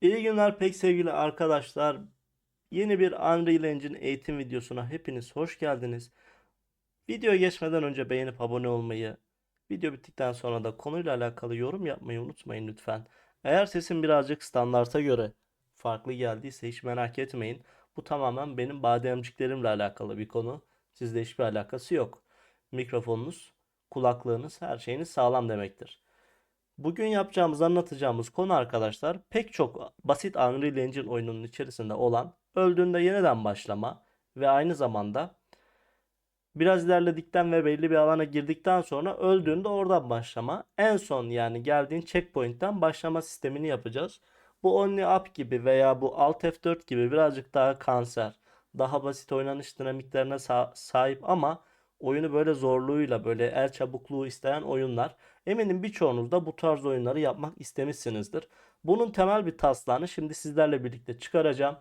İyi günler pek sevgili arkadaşlar. Yeni bir Unreal Engine eğitim videosuna hepiniz hoş geldiniz. Videoya geçmeden önce beğenip abone olmayı, video bittikten sonra da konuyla alakalı yorum yapmayı unutmayın lütfen. Eğer sesim birazcık standarta göre farklı geldiyse hiç merak etmeyin. Bu tamamen benim bademciklerimle alakalı bir konu. Sizle hiçbir alakası yok. Mikrofonunuz, kulaklığınız, her şeyiniz sağlam demektir. Bugün yapacağımız, anlatacağımız konu arkadaşlar pek çok basit Unreal Engine oyununun içerisinde olan öldüğünde yeniden başlama ve aynı zamanda biraz ilerledikten ve belli bir alana girdikten sonra öldüğünde oradan başlama. En son yani geldiğin checkpoint'ten başlama sistemini yapacağız. Bu Only Up gibi veya bu Alt F4 gibi birazcık daha kanser, daha basit oynanış dinamiklerine sa- sahip ama oyunu böyle zorluğuyla böyle el çabukluğu isteyen oyunlar. Eminim birçoğunuz da bu tarz oyunları yapmak istemişsinizdir. Bunun temel bir taslağını şimdi sizlerle birlikte çıkaracağım.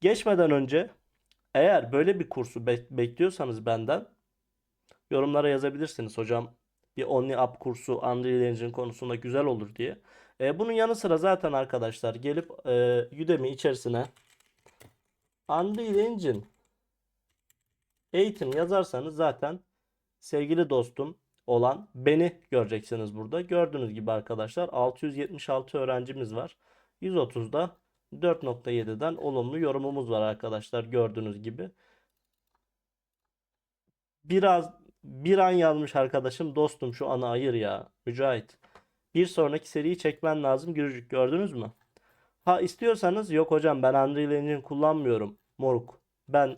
Geçmeden önce eğer böyle bir kursu bek- bekliyorsanız benden yorumlara yazabilirsiniz. Hocam bir Only Up kursu Unreal Engine konusunda güzel olur diye. E, bunun yanı sıra zaten arkadaşlar gelip e, Udemy içerisine Unreal Engine eğitim yazarsanız zaten sevgili dostum olan beni göreceksiniz burada. Gördüğünüz gibi arkadaşlar 676 öğrencimiz var. 130'da 4.7'den olumlu yorumumuz var arkadaşlar gördüğünüz gibi. Biraz bir an yazmış arkadaşım dostum şu anı ayır ya Mücahit. Bir sonraki seriyi çekmen lazım Gürcük gördünüz mü? Ha istiyorsanız yok hocam ben Unreal Engine kullanmıyorum moruk. Ben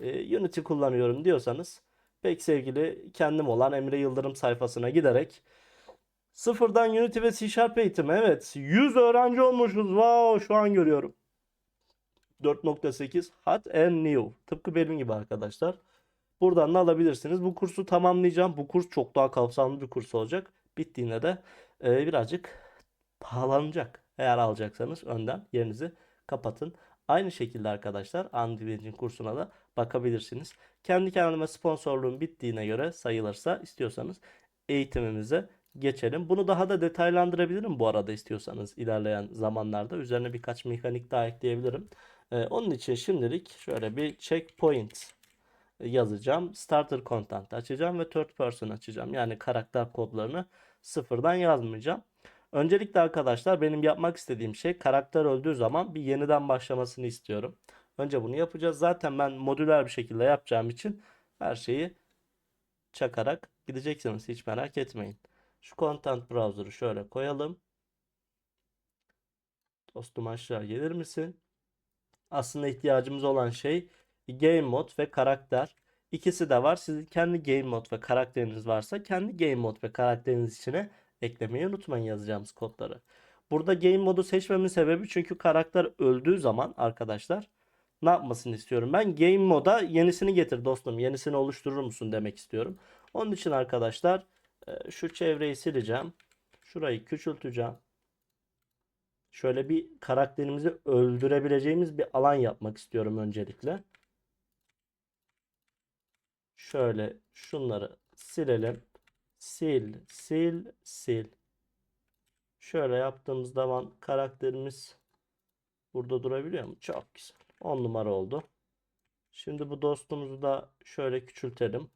e, Unity kullanıyorum diyorsanız pek sevgili kendim olan Emre Yıldırım sayfasına giderek sıfırdan Unity ve C Sharp eğitimi evet 100 öğrenci olmuşuz wow şu an görüyorum. 4.8 Hot and New tıpkı benim gibi arkadaşlar. Buradan da alabilirsiniz. Bu kursu tamamlayacağım. Bu kurs çok daha kapsamlı bir kurs olacak. Bittiğinde de e, birazcık pahalanacak. Eğer alacaksanız önden yerinizi kapatın. Aynı şekilde arkadaşlar Engine kursuna da bakabilirsiniz. Kendi kendime sponsorluğum bittiğine göre sayılırsa istiyorsanız eğitimimize geçelim. Bunu daha da detaylandırabilirim bu arada istiyorsanız ilerleyen zamanlarda. Üzerine birkaç mekanik daha ekleyebilirim. Ee, onun için şimdilik şöyle bir checkpoint yazacağım. Starter content açacağım ve third person açacağım. Yani karakter kodlarını sıfırdan yazmayacağım. Öncelikle arkadaşlar benim yapmak istediğim şey karakter öldüğü zaman bir yeniden başlamasını istiyorum. Önce bunu yapacağız. Zaten ben modüler bir şekilde yapacağım için her şeyi çakarak gideceksiniz. Hiç merak etmeyin. Şu content browser'ı şöyle koyalım. Dostum aşağı gelir misin? Aslında ihtiyacımız olan şey game mod ve karakter. İkisi de var. Sizin kendi game mod ve karakteriniz varsa kendi game mod ve karakteriniz içine eklemeyi unutmayın yazacağımız kodları. Burada game modu seçmemin sebebi çünkü karakter öldüğü zaman arkadaşlar ne yapmasını istiyorum? Ben game moda yenisini getir dostum. Yenisini oluşturur musun demek istiyorum. Onun için arkadaşlar e, şu çevreyi sileceğim. Şurayı küçülteceğim. Şöyle bir karakterimizi öldürebileceğimiz bir alan yapmak istiyorum öncelikle. Şöyle şunları silelim. Sil, sil, sil. Şöyle yaptığımız zaman karakterimiz burada durabiliyor mu? Çok güzel. 10 numara oldu. Şimdi bu dostumuzu da şöyle küçültelim.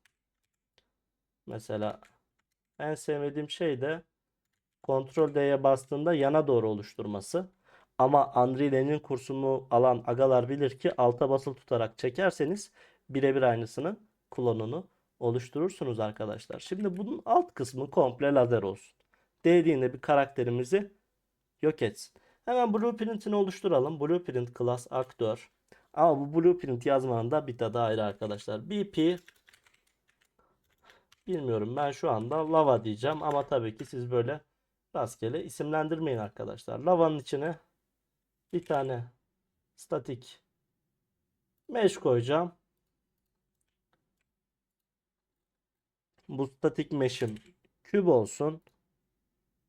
Mesela en sevmediğim şey de Ctrl D'ye bastığında yana doğru oluşturması. Ama Unreal Engine kursunu alan agalar bilir ki alta basılı tutarak çekerseniz birebir aynısının klonunu oluşturursunuz arkadaşlar. Şimdi bunun alt kısmı komple lazer olsun. Değdiğinde bir karakterimizi yok etsin. Hemen blueprint'ini oluşturalım. Blueprint class aktör. Ama bu blueprint yazmanın da bir tadı ayrı arkadaşlar. BP bilmiyorum ben şu anda lava diyeceğim ama tabii ki siz böyle rastgele isimlendirmeyin arkadaşlar. Lavanın içine bir tane statik mesh koyacağım. Bu statik mesh'im küp olsun.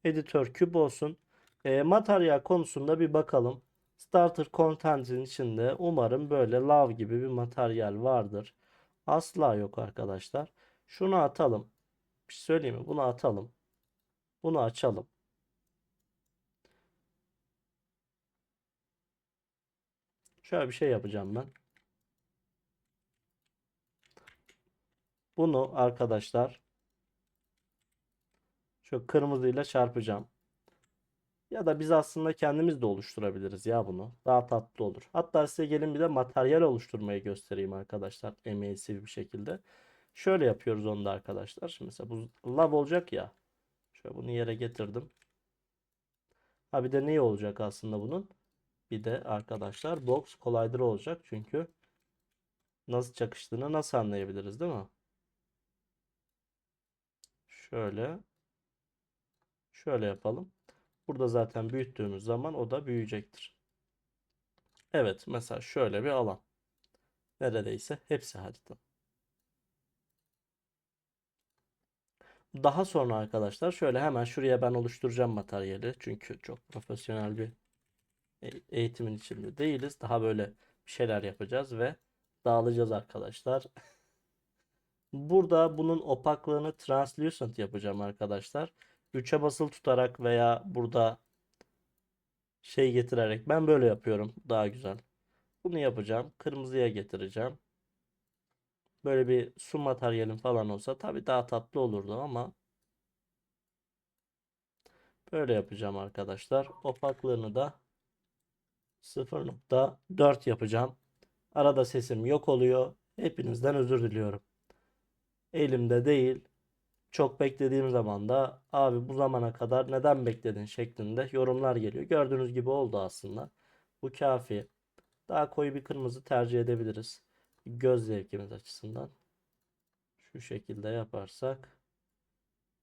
Editör küp olsun. E, materyal konusunda bir bakalım. Starter content'in içinde umarım böyle lav gibi bir materyal vardır. Asla yok arkadaşlar. Şunu atalım. Bir şey söyleyeyim mi? Bunu atalım. Bunu açalım. Şöyle bir şey yapacağım ben. Bunu arkadaşlar şu kırmızıyla çarpacağım. Ya da biz aslında kendimiz de oluşturabiliriz ya bunu. Daha tatlı olur. Hatta size gelin bir de materyal oluşturmayı göstereyim arkadaşlar. Emeğisiz bir şekilde. Şöyle yapıyoruz onu da arkadaşlar. Şimdi mesela bu lav olacak ya. Şöyle bunu yere getirdim. Ha bir de ne olacak aslında bunun? Bir de arkadaşlar box collider olacak. Çünkü nasıl çakıştığını nasıl anlayabiliriz değil mi? Şöyle. Şöyle yapalım. Burada zaten büyüttüğümüz zaman o da büyüyecektir. Evet mesela şöyle bir alan. Neredeyse hepsi harita. Daha sonra arkadaşlar şöyle hemen şuraya ben oluşturacağım materyali. Çünkü çok profesyonel bir e- eğitimin içinde değiliz. Daha böyle bir şeyler yapacağız ve dağılacağız arkadaşlar. Burada bunun opaklığını translucent yapacağım arkadaşlar. 3'e basılı tutarak veya burada şey getirerek ben böyle yapıyorum daha güzel. Bunu yapacağım. Kırmızıya getireceğim. Böyle bir su materyalim falan olsa tabii daha tatlı olurdu ama böyle yapacağım arkadaşlar. Opaklığını da 0.4 yapacağım. Arada sesim yok oluyor. Hepinizden özür diliyorum. Elimde değil. Çok beklediğim zaman da abi bu zamana kadar neden bekledin şeklinde yorumlar geliyor. Gördüğünüz gibi oldu aslında. Bu kafi. Daha koyu bir kırmızı tercih edebiliriz. Göz zevkimiz açısından. Şu şekilde yaparsak.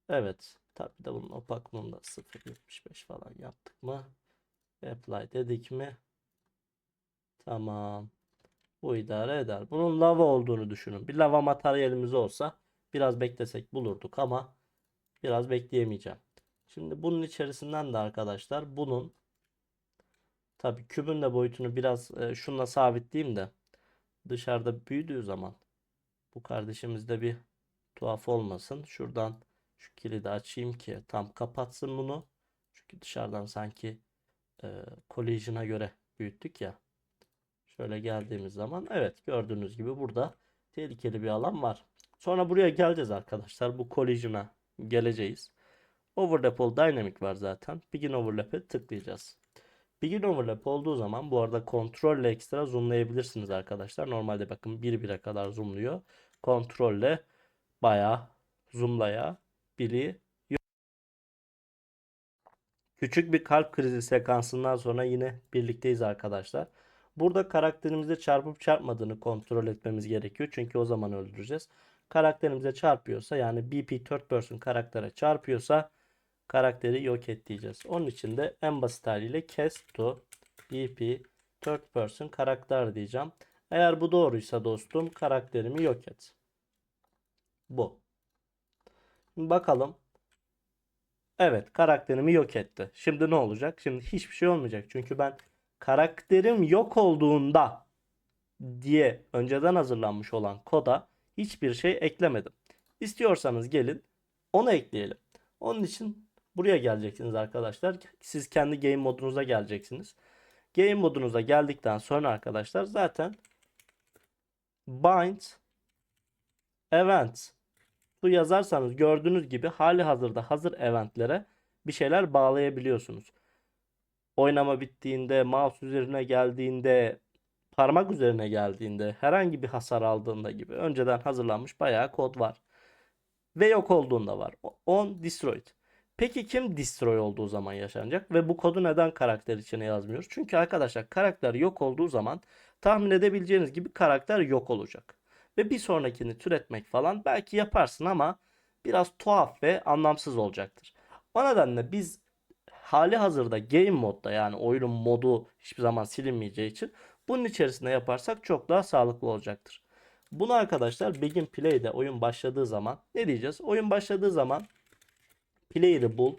Evet. Tabii de bunun opaklığını da 0.75 falan yaptık mı? Apply dedik mi? Tamam. Bu idare eder. Bunun lava olduğunu düşünün. Bir lava materyalimiz olsa biraz beklesek bulurduk ama biraz bekleyemeyeceğim. Şimdi bunun içerisinden de arkadaşlar bunun tabii kübün de boyutunu biraz e, şunla sabitleyeyim de dışarıda büyüdüğü zaman bu kardeşimiz de bir tuhaf olmasın. Şuradan şu kilidi açayım ki tam kapatsın bunu. Çünkü dışarıdan sanki e, collision'a göre büyüttük ya. Şöyle geldiğimiz zaman evet gördüğünüz gibi burada tehlikeli bir alan var. Sonra buraya geleceğiz arkadaşlar. Bu collision'a geleceğiz. Overlap all dynamic var zaten. Begin overlap'e tıklayacağız. Begin overlap olduğu zaman bu arada kontrolle ekstra zoomlayabilirsiniz arkadaşlar. Normalde bakın 1-1'e kadar zoomluyor. Kontrolle bayağı zoomlaya biri Küçük bir kalp krizi sekansından sonra yine birlikteyiz arkadaşlar. Burada karakterimizde çarpıp çarpmadığını kontrol etmemiz gerekiyor. Çünkü o zaman öldüreceğiz. Karakterimize çarpıyorsa yani BP third person karaktere çarpıyorsa karakteri yok et diyeceğiz. Onun için de en basit haliyle kes to BP third person karakter diyeceğim. Eğer bu doğruysa dostum karakterimi yok et. Bu. Bakalım. Evet karakterimi yok etti. Şimdi ne olacak? Şimdi hiçbir şey olmayacak. Çünkü ben karakterim yok olduğunda diye önceden hazırlanmış olan koda hiçbir şey eklemedim. İstiyorsanız gelin onu ekleyelim. Onun için buraya geleceksiniz arkadaşlar. Siz kendi game modunuza geleceksiniz. Game modunuza geldikten sonra arkadaşlar zaten bind event bu yazarsanız gördüğünüz gibi hali hazırda hazır eventlere bir şeyler bağlayabiliyorsunuz. Oynama bittiğinde, mouse üzerine geldiğinde, parmak üzerine geldiğinde, herhangi bir hasar aldığında gibi önceden hazırlanmış bayağı kod var. Ve yok olduğunda var. On destroyed. Peki kim destroy olduğu zaman yaşanacak ve bu kodu neden karakter içine yazmıyoruz? Çünkü arkadaşlar karakter yok olduğu zaman tahmin edebileceğiniz gibi karakter yok olacak. Ve bir sonrakini türetmek falan belki yaparsın ama biraz tuhaf ve anlamsız olacaktır. O nedenle biz hali hazırda game modda yani oyunun modu hiçbir zaman silinmeyeceği için bunun içerisinde yaparsak çok daha sağlıklı olacaktır. Bunu arkadaşlar Begin Play'de oyun başladığı zaman ne diyeceğiz? Oyun başladığı zaman player'ı bul.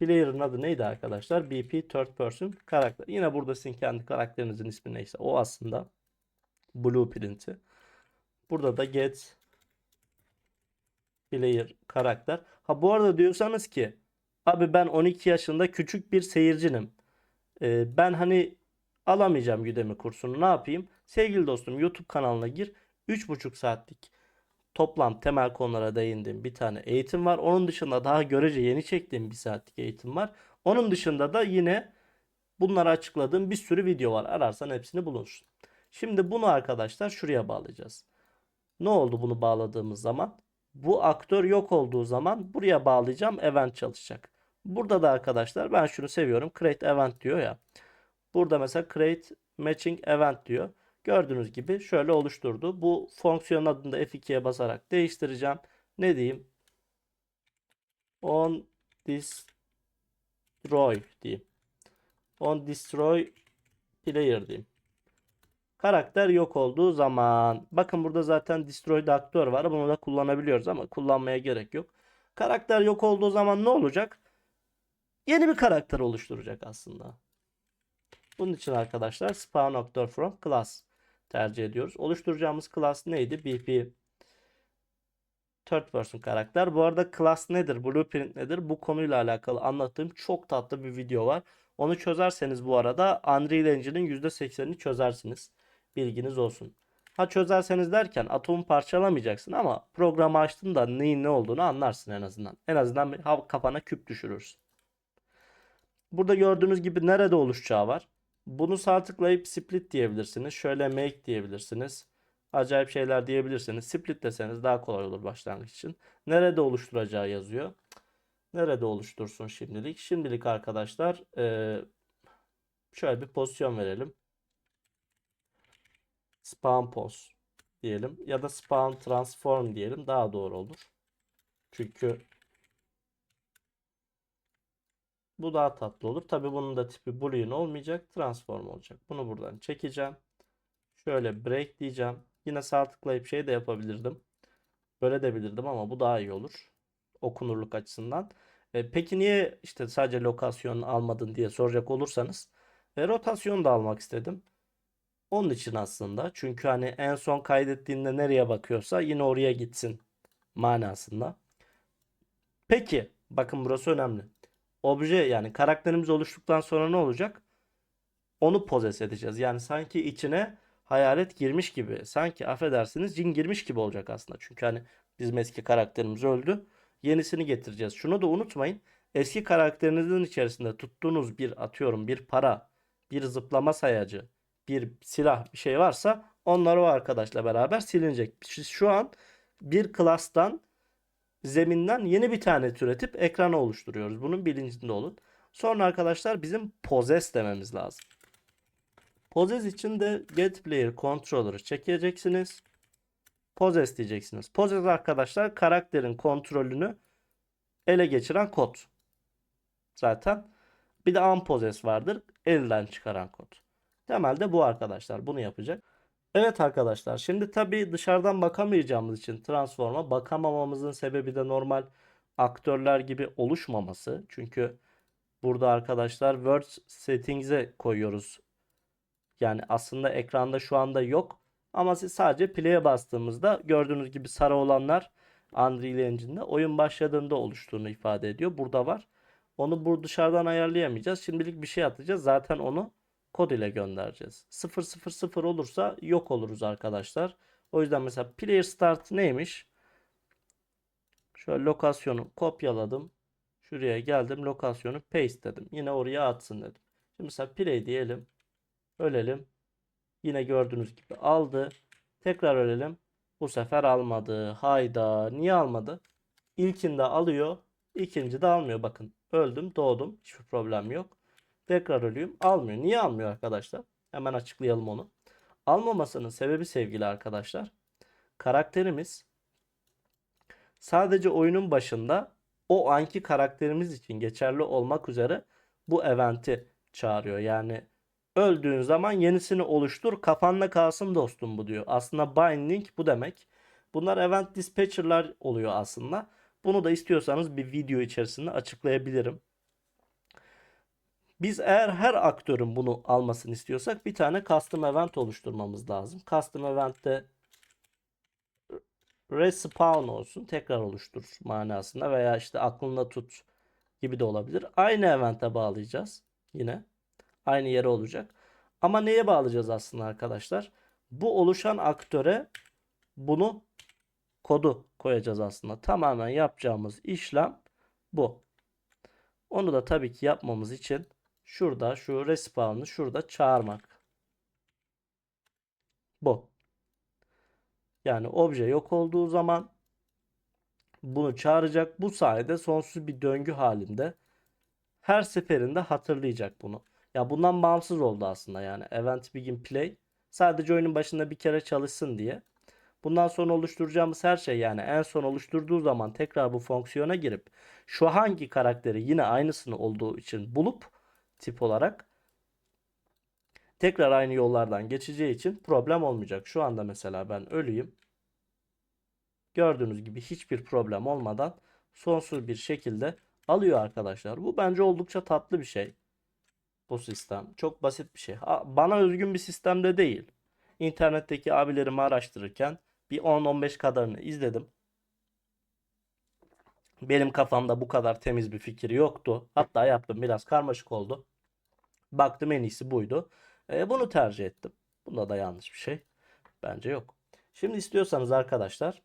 Player'ın adı neydi arkadaşlar? BP Third Person karakter. Yine burada sizin kendi karakterinizin ismi neyse o aslında blueprint'i. Burada da get player karakter. Ha bu arada diyorsanız ki abi ben 12 yaşında küçük bir seyircinim. Ee, ben hani alamayacağım Udemy kursunu ne yapayım? Sevgili dostum YouTube kanalına gir. 3,5 saatlik toplam temel konulara değindiğim bir tane eğitim var. Onun dışında daha görece yeni çektiğim bir saatlik eğitim var. Onun dışında da yine bunları açıkladığım bir sürü video var. Ararsan hepsini bulursun. Şimdi bunu arkadaşlar şuraya bağlayacağız. Ne oldu bunu bağladığımız zaman? Bu aktör yok olduğu zaman buraya bağlayacağım event çalışacak. Burada da arkadaşlar ben şunu seviyorum. Create event diyor ya. Burada mesela create matching event diyor. Gördüğünüz gibi şöyle oluşturdu. Bu fonksiyonun adını da F2'ye basarak değiştireceğim. Ne diyeyim? On destroy diyeyim. On destroy player diyeyim. Karakter yok olduğu zaman. Bakın burada zaten destroy'da aktör var. Bunu da kullanabiliyoruz ama kullanmaya gerek yok. Karakter yok olduğu zaman ne olacak? Yeni bir karakter oluşturacak aslında. Bunun için arkadaşlar spawn actor from class tercih ediyoruz. Oluşturacağımız class neydi? BP third person karakter. Bu arada class nedir? Blueprint nedir? Bu konuyla alakalı anlattığım çok tatlı bir video var. Onu çözerseniz bu arada Unreal Engine'in %80'ini çözersiniz. Bilginiz olsun. Ha çözerseniz derken atomu parçalamayacaksın ama programı açtığında neyin ne olduğunu anlarsın en azından. En azından bir kafana küp düşürürsün. Burada gördüğünüz gibi nerede oluşacağı var. Bunu sağ tıklayıp split diyebilirsiniz. Şöyle make diyebilirsiniz. Acayip şeyler diyebilirsiniz. Split deseniz daha kolay olur başlangıç için. Nerede oluşturacağı yazıyor. Nerede oluştursun şimdilik? Şimdilik arkadaşlar şöyle bir pozisyon verelim. Spawn pos diyelim ya da spawn transform diyelim daha doğru olur. Çünkü bu daha tatlı olur. Tabi bunun da tipi boolean olmayacak. Transform olacak. Bunu buradan çekeceğim. Şöyle break diyeceğim. Yine sağ tıklayıp şey de yapabilirdim. Böyle de bilirdim ama bu daha iyi olur. Okunurluk açısından. E, peki niye işte sadece lokasyon almadın diye soracak olursanız e, rotasyon da almak istedim. Onun için aslında. Çünkü hani en son kaydettiğinde nereye bakıyorsa yine oraya gitsin manasında. Peki bakın burası önemli. Obje yani karakterimiz oluştuktan sonra ne olacak? Onu pozes edeceğiz. Yani sanki içine hayalet girmiş gibi. Sanki affedersiniz cin girmiş gibi olacak aslında. Çünkü hani bizim eski karakterimiz öldü. Yenisini getireceğiz. Şunu da unutmayın. Eski karakterinizin içerisinde tuttuğunuz bir atıyorum bir para, bir zıplama sayacı, bir silah bir şey varsa onlar o arkadaşla beraber silinecek. Şu- an bir klastan zeminden yeni bir tane türetip ekrana oluşturuyoruz. Bunun bilincinde olun. Sonra arkadaşlar bizim possess dememiz lazım. Possess için de get player controller'ı çekeceksiniz. Possess diyeceksiniz. Possess arkadaşlar karakterin kontrolünü ele geçiren kod. Zaten bir de unpossess vardır. Elden çıkaran kod. Temelde bu arkadaşlar bunu yapacak. Evet arkadaşlar şimdi tabii dışarıdan bakamayacağımız için transforma bakamamamızın sebebi de normal aktörler gibi oluşmaması. Çünkü burada arkadaşlar Word Settings'e koyuyoruz. Yani aslında ekranda şu anda yok. Ama siz sadece play'e bastığımızda gördüğünüz gibi sarı olanlar Unreal Engine'de oyun başladığında oluştuğunu ifade ediyor. Burada var. Onu bu dışarıdan ayarlayamayacağız. Şimdilik bir şey atacağız. Zaten onu kod ile göndereceğiz. 000 olursa yok oluruz arkadaşlar. O yüzden mesela player start neymiş? Şöyle lokasyonu kopyaladım. Şuraya geldim. Lokasyonu paste dedim. Yine oraya atsın dedim. Şimdi mesela play diyelim. Ölelim. Yine gördüğünüz gibi aldı. Tekrar ölelim. Bu sefer almadı. Hayda. Niye almadı? İlkinde alıyor. ikinci de almıyor. Bakın öldüm doğdum. Hiçbir problem yok. Tekrar ölüyorum. Almıyor. Niye almıyor arkadaşlar? Hemen açıklayalım onu. Almamasının sebebi sevgili arkadaşlar. Karakterimiz sadece oyunun başında o anki karakterimiz için geçerli olmak üzere bu eventi çağırıyor. Yani öldüğün zaman yenisini oluştur kafanda kalsın dostum bu diyor. Aslında binding bu demek. Bunlar event dispatcher'lar oluyor aslında. Bunu da istiyorsanız bir video içerisinde açıklayabilirim. Biz eğer her aktörün bunu almasını istiyorsak bir tane custom event oluşturmamız lazım. Custom event'te respawn olsun tekrar oluştur manasında veya işte aklında tut gibi de olabilir. Aynı event'e bağlayacağız yine. Aynı yere olacak. Ama neye bağlayacağız aslında arkadaşlar? Bu oluşan aktöre bunu kodu koyacağız aslında. Tamamen yapacağımız işlem bu. Onu da tabii ki yapmamız için şurada şu respawn'ı şurada çağırmak. Bu. Yani obje yok olduğu zaman bunu çağıracak. Bu sayede sonsuz bir döngü halinde her seferinde hatırlayacak bunu. Ya bundan bağımsız oldu aslında yani event begin play sadece oyunun başında bir kere çalışsın diye. Bundan sonra oluşturacağımız her şey yani en son oluşturduğu zaman tekrar bu fonksiyona girip şu hangi karakteri yine aynısını olduğu için bulup tip olarak tekrar aynı yollardan geçeceği için problem olmayacak. Şu anda mesela ben ölüyüm. Gördüğünüz gibi hiçbir problem olmadan sonsuz bir şekilde alıyor arkadaşlar. Bu bence oldukça tatlı bir şey. Bu sistem. Çok basit bir şey. Bana özgün bir sistemde değil. İnternetteki abilerimi araştırırken bir 10-15 kadarını izledim. Benim kafamda bu kadar temiz bir fikir yoktu. Hatta yaptım biraz karmaşık oldu. Baktım en iyisi buydu. E, bunu tercih ettim. Bunda da yanlış bir şey. Bence yok. Şimdi istiyorsanız arkadaşlar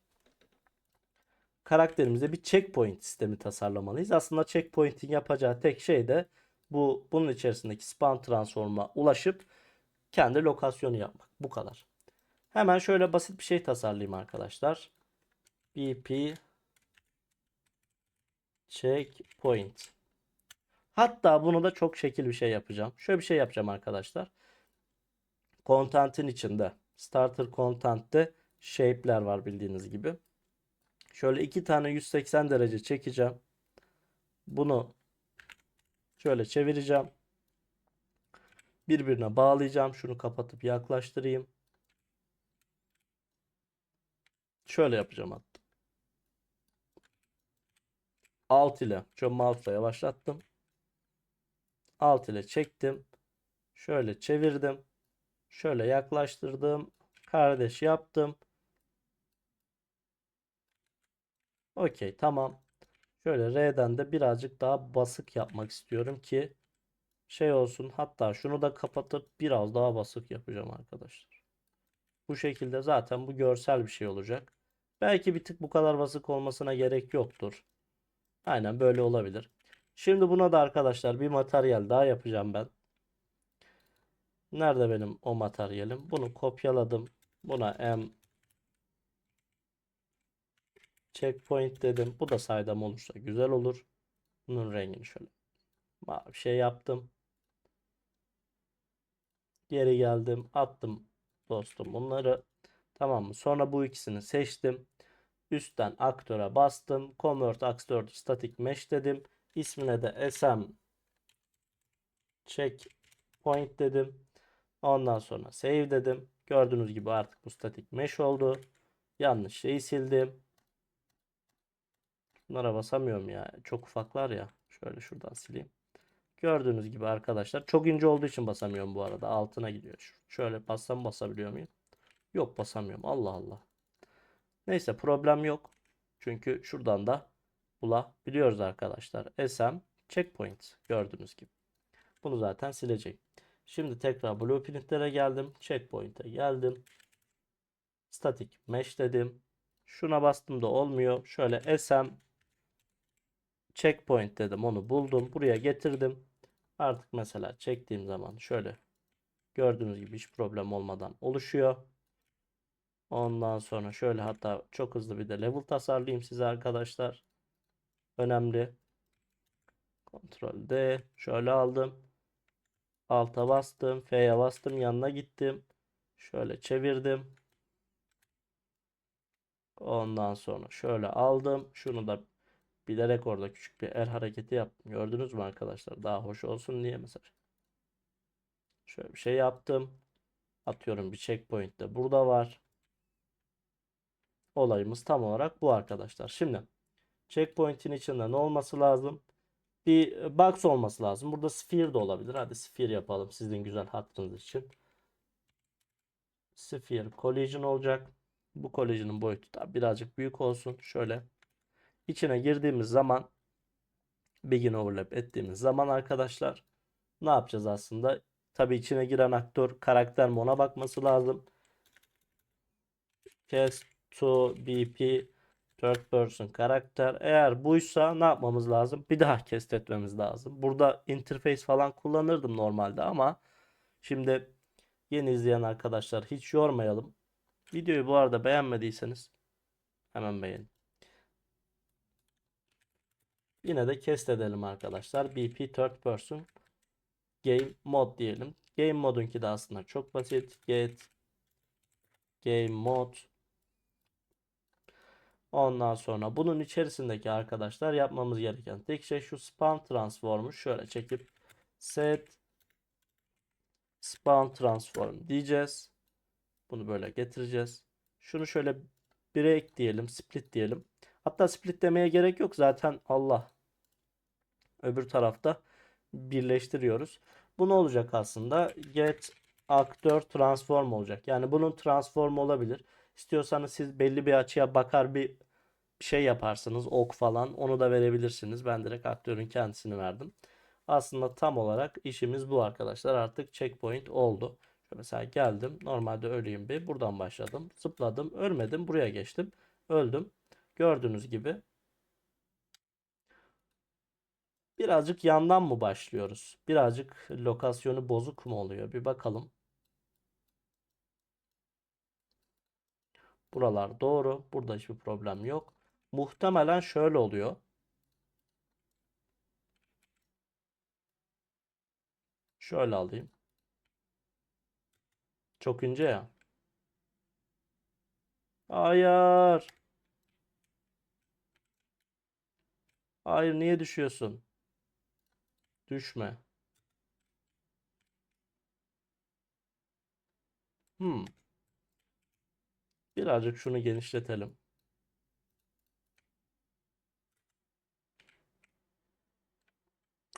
karakterimize bir checkpoint sistemi tasarlamalıyız. Aslında checkpoint'in yapacağı tek şey de bu bunun içerisindeki spawn transform'a ulaşıp kendi lokasyonu yapmak. Bu kadar. Hemen şöyle basit bir şey tasarlayayım arkadaşlar. BP checkpoint. Hatta bunu da çok şekil bir şey yapacağım. Şöyle bir şey yapacağım arkadaşlar. Content'in içinde starter content'te shape'ler var bildiğiniz gibi. Şöyle iki tane 180 derece çekeceğim. Bunu şöyle çevireceğim. Birbirine bağlayacağım. Şunu kapatıp yaklaştırayım. Şöyle yapacağım hatta. Alt ile şöyle mouse'la yavaşlattım. Alt ile çektim. Şöyle çevirdim. Şöyle yaklaştırdım. Kardeş yaptım. Okey tamam. Şöyle R'den de birazcık daha basık yapmak istiyorum ki şey olsun. Hatta şunu da kapatıp biraz daha basık yapacağım arkadaşlar. Bu şekilde zaten bu görsel bir şey olacak. Belki bir tık bu kadar basık olmasına gerek yoktur. Aynen böyle olabilir. Şimdi buna da arkadaşlar bir materyal daha yapacağım ben. Nerede benim o materyalim? Bunu kopyaladım. Buna M checkpoint dedim. Bu da saydam olursa güzel olur. Bunun rengini şöyle mavi şey yaptım. Geri geldim. Attım dostum bunları. Tamam mı? Sonra bu ikisini seçtim. Üstten aktöre bastım. Convert Actor Static Mesh dedim. İsmine de SM Checkpoint dedim. Ondan sonra save dedim. Gördüğünüz gibi artık bu static mesh oldu. Yanlış şeyi sildim. Bunlara basamıyorum ya. Çok ufaklar ya. Şöyle şuradan sileyim. Gördüğünüz gibi arkadaşlar. Çok ince olduğu için basamıyorum bu arada. Altına gidiyor. Şöyle bassam basabiliyor muyum? Yok basamıyorum. Allah Allah. Neyse problem yok. Çünkü şuradan da bulabiliyoruz arkadaşlar. SM checkpoint gördüğünüz gibi. Bunu zaten silecek. Şimdi tekrar blueprintlere geldim. Checkpoint'e geldim. Static mesh dedim. Şuna bastım da olmuyor. Şöyle SM checkpoint dedim. Onu buldum. Buraya getirdim. Artık mesela çektiğim zaman şöyle gördüğünüz gibi hiç problem olmadan oluşuyor. Ondan sonra şöyle hatta çok hızlı bir de level tasarlayayım size arkadaşlar. Önemli. Ctrl D. Şöyle aldım. Alta bastım. F'ye bastım. Yanına gittim. Şöyle çevirdim. Ondan sonra şöyle aldım. Şunu da bilerek orada küçük bir el hareketi yaptım. Gördünüz mü arkadaşlar? Daha hoş olsun diye mesela. Şöyle bir şey yaptım. Atıyorum bir checkpoint de burada var. Olayımız tam olarak bu arkadaşlar. Şimdi checkpoint'in içinde ne olması lazım? Bir box olması lazım. Burada sphere de olabilir. Hadi sphere yapalım sizin güzel hatırınız için. Sphere collision olacak. Bu collision'ın boyutu da birazcık büyük olsun. Şöyle içine girdiğimiz zaman begin overlap ettiğimiz zaman arkadaşlar ne yapacağız aslında? Tabii içine giren aktör karakter mi ona bakması lazım. Cast to BP third person karakter. Eğer buysa ne yapmamız lazım? Bir daha cast etmemiz lazım. Burada interface falan kullanırdım normalde ama şimdi yeni izleyen arkadaşlar hiç yormayalım. Videoyu bu arada beğenmediyseniz hemen beğenin. Yine de cast edelim arkadaşlar. BP third person game mod diyelim. Game modunki de aslında çok basit. Get game mod Ondan sonra bunun içerisindeki arkadaşlar yapmamız gereken tek şey şu spawn transform'u şöyle çekip set spawn transform diyeceğiz. Bunu böyle getireceğiz. Şunu şöyle break diyelim, split diyelim. Hatta split demeye gerek yok zaten Allah. Öbür tarafta birleştiriyoruz. Bu ne olacak aslında? Get aktör transform olacak. Yani bunun transform olabilir. İstiyorsanız siz belli bir açıya bakar bir şey yaparsınız. Ok falan. Onu da verebilirsiniz. Ben direkt aktörün kendisini verdim. Aslında tam olarak işimiz bu arkadaşlar. Artık checkpoint oldu. Mesela geldim. Normalde öleyim bir. Buradan başladım. Zıpladım. Ölmedim. Buraya geçtim. Öldüm. Gördüğünüz gibi. Birazcık yandan mı başlıyoruz? Birazcık lokasyonu bozuk mu oluyor? Bir bakalım. Buralar doğru. Burada hiçbir problem yok. Muhtemelen şöyle oluyor. Şöyle alayım. Çok ince ya. Hayır. Hayır niye düşüyorsun? Düşme. Hmm. Birazcık şunu genişletelim.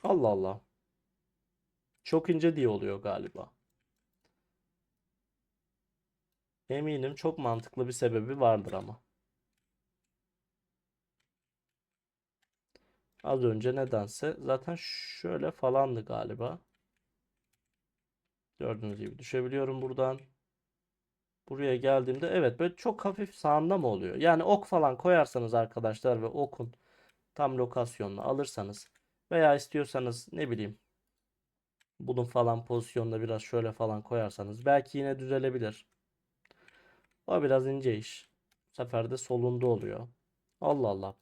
Allah Allah. Çok ince diye oluyor galiba. Eminim çok mantıklı bir sebebi vardır ama. Az önce nedense zaten şöyle falandı galiba. Gördüğünüz gibi düşebiliyorum buradan. Buraya geldiğimde evet böyle çok hafif sağında mı oluyor? Yani ok falan koyarsanız arkadaşlar ve okun tam lokasyonunu alırsanız veya istiyorsanız ne bileyim bunun falan pozisyonda biraz şöyle falan koyarsanız belki yine düzelebilir. O biraz ince iş. Bu sefer de solunda oluyor. Allah Allah.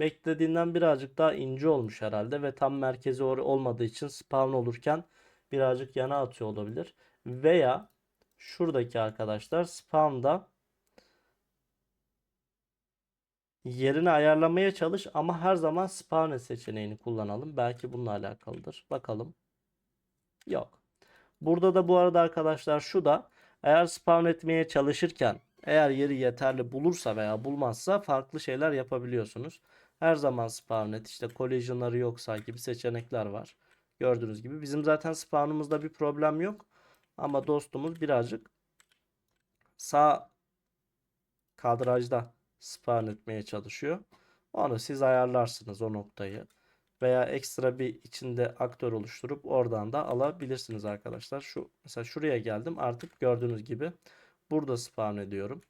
Beklediğinden birazcık daha ince olmuş herhalde ve tam merkezi olmadığı için spawn olurken birazcık yana atıyor olabilir. Veya şuradaki arkadaşlar spawn'da yerini ayarlamaya çalış ama her zaman spawn seçeneğini kullanalım. Belki bununla alakalıdır. Bakalım. Yok. Burada da bu arada arkadaşlar şu da eğer spawn etmeye çalışırken eğer yeri yeterli bulursa veya bulmazsa farklı şeyler yapabiliyorsunuz. Her zaman spawn et işte collision'ları yoksa gibi seçenekler var. Gördüğünüz gibi bizim zaten spawn'ımızda bir problem yok. Ama dostumuz birazcık sağ kadrajda spawn etmeye çalışıyor. Onu siz ayarlarsınız o noktayı. Veya ekstra bir içinde aktör oluşturup oradan da alabilirsiniz arkadaşlar. Şu mesela şuraya geldim. Artık gördüğünüz gibi burada spawn ediyorum.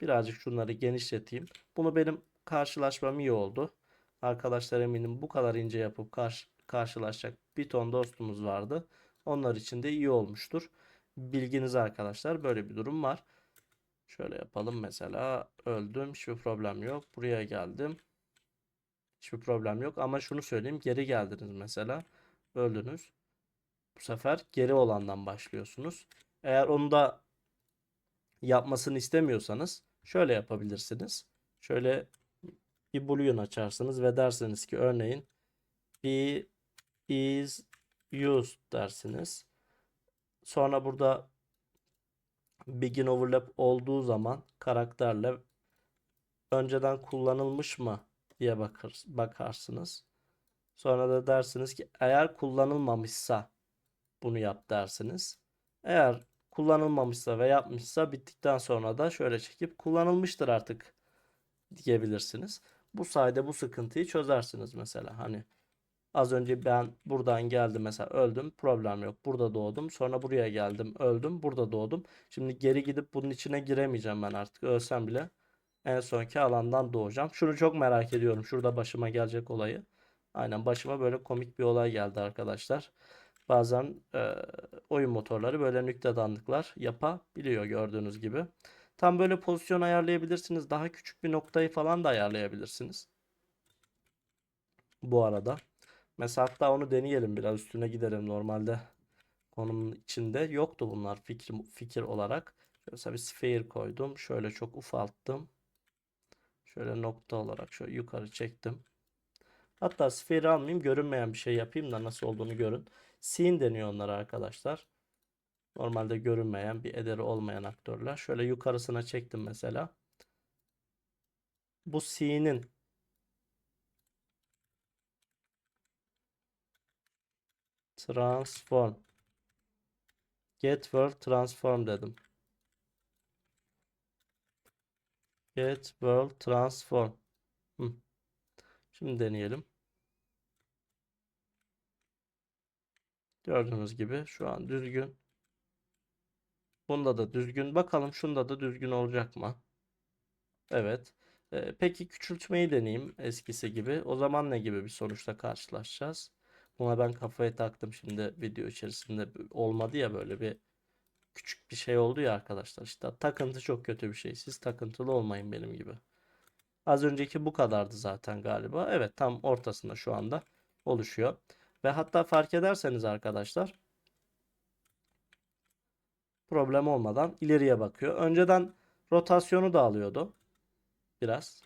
Birazcık şunları genişleteyim. Bunu benim karşılaşmam iyi oldu. Arkadaşlar eminim bu kadar ince yapıp karşı, karşılaşacak bir ton dostumuz vardı. Onlar için de iyi olmuştur. Bilginiz arkadaşlar böyle bir durum var. Şöyle yapalım mesela öldüm hiçbir problem yok. Buraya geldim. Hiçbir problem yok ama şunu söyleyeyim geri geldiniz mesela öldünüz. Bu sefer geri olandan başlıyorsunuz. Eğer onu da yapmasını istemiyorsanız şöyle yapabilirsiniz. Şöyle bir boolean açarsınız ve dersiniz ki örneğin be is used dersiniz. Sonra burada begin overlap olduğu zaman karakterle önceden kullanılmış mı diye bakar, bakarsınız. Sonra da dersiniz ki eğer kullanılmamışsa bunu yap dersiniz. Eğer kullanılmamışsa ve yapmışsa bittikten sonra da şöyle çekip kullanılmıştır artık diyebilirsiniz. Bu sayede bu sıkıntıyı çözersiniz mesela. Hani Az önce ben buradan geldim mesela öldüm problem yok. Burada doğdum. Sonra buraya geldim öldüm. Burada doğdum. Şimdi geri gidip bunun içine giremeyeceğim ben artık. Ölsem bile en sonki alandan doğacağım. Şunu çok merak ediyorum. Şurada başıma gelecek olayı. Aynen başıma böyle komik bir olay geldi arkadaşlar. Bazen e, oyun motorları böyle nüktedanlıklar yapabiliyor gördüğünüz gibi. Tam böyle pozisyon ayarlayabilirsiniz. Daha küçük bir noktayı falan da ayarlayabilirsiniz. Bu arada. Mesela hatta onu deneyelim biraz üstüne gidelim. Normalde konunun içinde yoktu bunlar fikir, fikir olarak. Mesela bir sphere koydum. Şöyle çok ufalttım. Şöyle nokta olarak şöyle yukarı çektim. Hatta sphere almayayım görünmeyen bir şey yapayım da nasıl olduğunu görün. Scene deniyor onlara arkadaşlar. Normalde görünmeyen bir ederi olmayan aktörler. Şöyle yukarısına çektim mesela. Bu scene'in transform get world transform dedim. Get world transform. Hı. Şimdi deneyelim. Gördüğünüz gibi şu an düzgün. Bunda da düzgün. Bakalım şunda da düzgün olacak mı? Evet. Ee, peki küçültmeyi deneyeyim eskisi gibi. O zaman ne gibi bir sonuçla karşılaşacağız? Buna ben kafaya taktım şimdi video içerisinde olmadı ya böyle bir küçük bir şey oldu ya arkadaşlar. İşte takıntı çok kötü bir şey. Siz takıntılı olmayın benim gibi. Az önceki bu kadardı zaten galiba. Evet tam ortasında şu anda oluşuyor. Ve hatta fark ederseniz arkadaşlar problem olmadan ileriye bakıyor. Önceden rotasyonu da alıyordu. Biraz.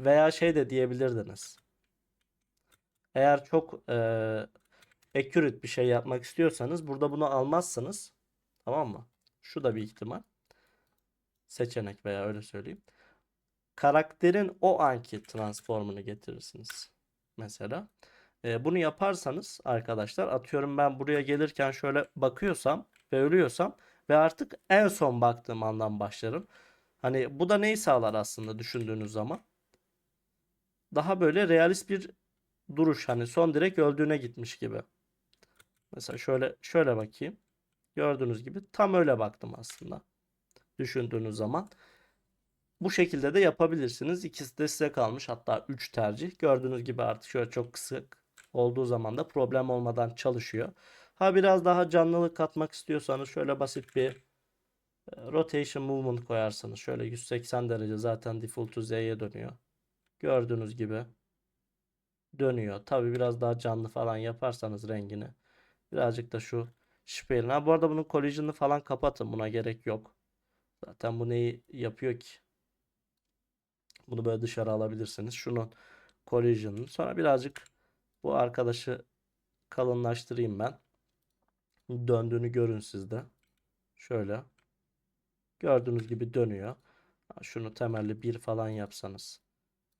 Veya şey de diyebilirdiniz. Eğer çok e, accurate bir şey yapmak istiyorsanız burada bunu almazsınız. Tamam mı? Şu da bir ihtimal. Seçenek veya öyle söyleyeyim. Karakterin o anki transformunu getirirsiniz. Mesela. E, bunu yaparsanız arkadaşlar atıyorum ben buraya gelirken şöyle bakıyorsam ve ölüyorsam ve artık en son baktığım andan başlarım. Hani bu da neyi sağlar aslında düşündüğünüz zaman? Daha böyle realist bir duruş hani son direkt öldüğüne gitmiş gibi. Mesela şöyle şöyle bakayım. Gördüğünüz gibi tam öyle baktım aslında. Düşündüğünüz zaman. Bu şekilde de yapabilirsiniz. İkisi de size kalmış. Hatta 3 tercih. Gördüğünüz gibi artık şöyle çok kısık olduğu zaman da problem olmadan çalışıyor. Ha biraz daha canlılık katmak istiyorsanız şöyle basit bir e, rotation movement koyarsanız şöyle 180 derece zaten default to Z'ye dönüyor. Gördüğünüz gibi dönüyor. Tabi biraz daha canlı falan yaparsanız rengini. Birazcık da şu şüpheli. Ha bu arada bunun collision'ını falan kapatın. Buna gerek yok. Zaten bu neyi yapıyor ki? Bunu böyle dışarı alabilirsiniz. Şunun collision'ını. Sonra birazcık bu arkadaşı kalınlaştırayım ben. Döndüğünü görün sizde. Şöyle. Gördüğünüz gibi dönüyor. Şunu temelli bir falan yapsanız.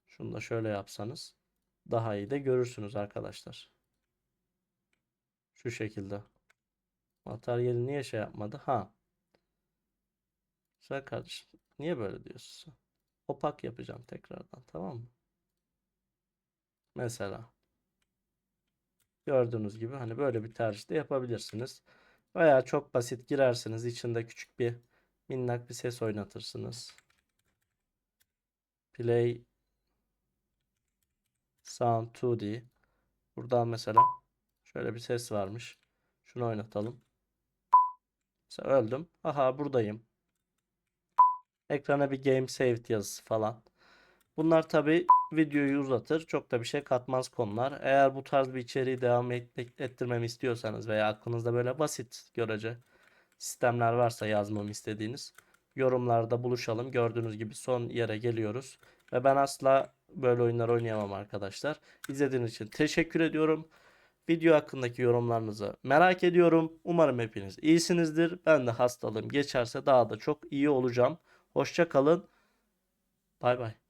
Şunu da şöyle yapsanız. Daha iyi de görürsünüz arkadaşlar. Şu şekilde. Materyali niye şey yapmadı? Ha. Güzel kardeşim. Niye böyle diyorsun? Opak yapacağım tekrardan. Tamam mı? Mesela. Gördüğünüz gibi hani böyle bir tercih de yapabilirsiniz. Veya çok basit girersiniz. içinde küçük bir minnak bir ses oynatırsınız. Play Sound 2D. Buradan mesela şöyle bir ses varmış. Şunu oynatalım. Mesela öldüm. Aha buradayım. Ekrana bir game saved yazısı falan. Bunlar tabi videoyu uzatır. Çok da bir şey katmaz konular. Eğer bu tarz bir içeriği devam ettirmemi istiyorsanız veya aklınızda böyle basit görece sistemler varsa yazmamı istediğiniz yorumlarda buluşalım. Gördüğünüz gibi son yere geliyoruz. Ve ben asla böyle oyunlar oynayamam arkadaşlar. İzlediğiniz için teşekkür ediyorum. Video hakkındaki yorumlarınızı merak ediyorum. Umarım hepiniz iyisinizdir. Ben de hastalığım geçerse daha da çok iyi olacağım. Hoşça kalın. Bay bay.